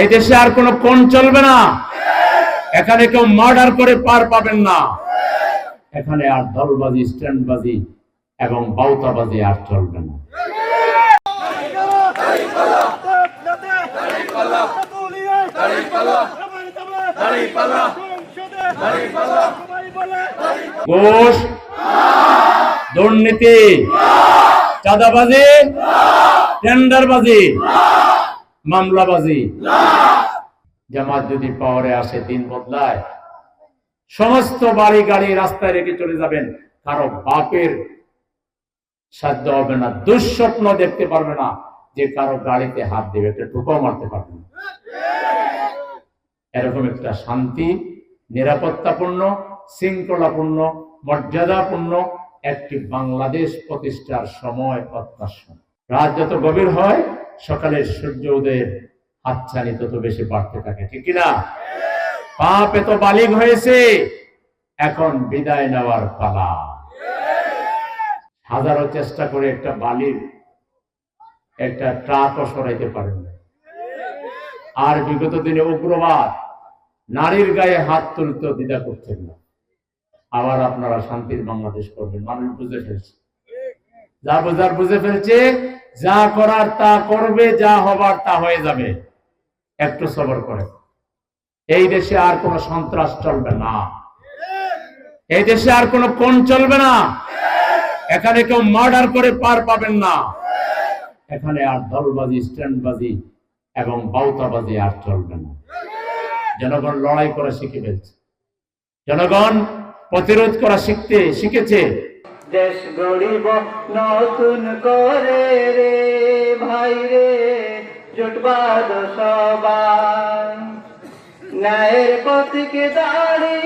এই দেশে আর কোনো কোন চলবে না। এখানে কেউ মার্ডার করে পার পাবেন না। এখানে আর দলবাজি, স্ট্যান্ডবাজি এবং বাউতাবাজি আর চলবে না। ঘুষ দুর্নীতি, চাঁদাবাজি, টেন্ডারবাজি, মামলাবাজি। জামাত যদি পাওয়ারে আসে, দিন বদলায়। সমস্ত বাড়ি গাড়ি রাস্তায় রেখে চলে যাবেন, কারও বাপের সাধ্য হবে না, দুঃস্বপ্ন দেখতে পারবে না যে কারও গাড়িতে হাত দেবে, একটা মারতে পারবে না। এরকম একটা শান্তি, নিরাপত্তাপূর্ণ, শৃঙ্খলাপূর্ণ, মর্যাদাপূর্ণ একটি বাংলাদেশ প্রতিষ্ঠার সময় প্রত্যাশা রাত যত গভীর হয় সকালের সূর্য উদয়ের হাতছানি তত বেশি বাড়তে থাকে, ঠিক কিনা? পাপ এত বালিগ হয়েছে, এখন বিদায় নেওয়ার পালা। হাজারো চেষ্টা করে একটা বালির, একটা ট্রাকও সরাইতে পারেন না আর বিগত দিনে উগ্রবাদ, নারীর গায়ে হাত তুলতে দ্বিধা করছেন না। আবার আপনারা শান্তির বাংলাদেশ করবেন। মানুষ বুঝে ফেলছে। যা বোঝার বুঝে ফেলছে, যা করার তা করবে, যা হবার তা হয়ে যাবে। একটু সবর করে এই দেশে আর কোনো সন্ত্রাস চলবে না। এই দেশে আর কোনো কোন চলবে না। এখানে কেউ মার্ডার করে পার পাবেন না। এখানে আর দলবাজি, স্ট্যান্ডবাজি এবং বাউতাবাজি আর চলবে না। জনগণ লড়াই করা শিখে ফেলছে। জনগণ প্রতিরোধ করা শিখতে শিখেছে। দেশ গরিব নতুন করে রে ভাই রে, জুটবাদ সবাই ন্যায়ের পথকে দাঁড়ি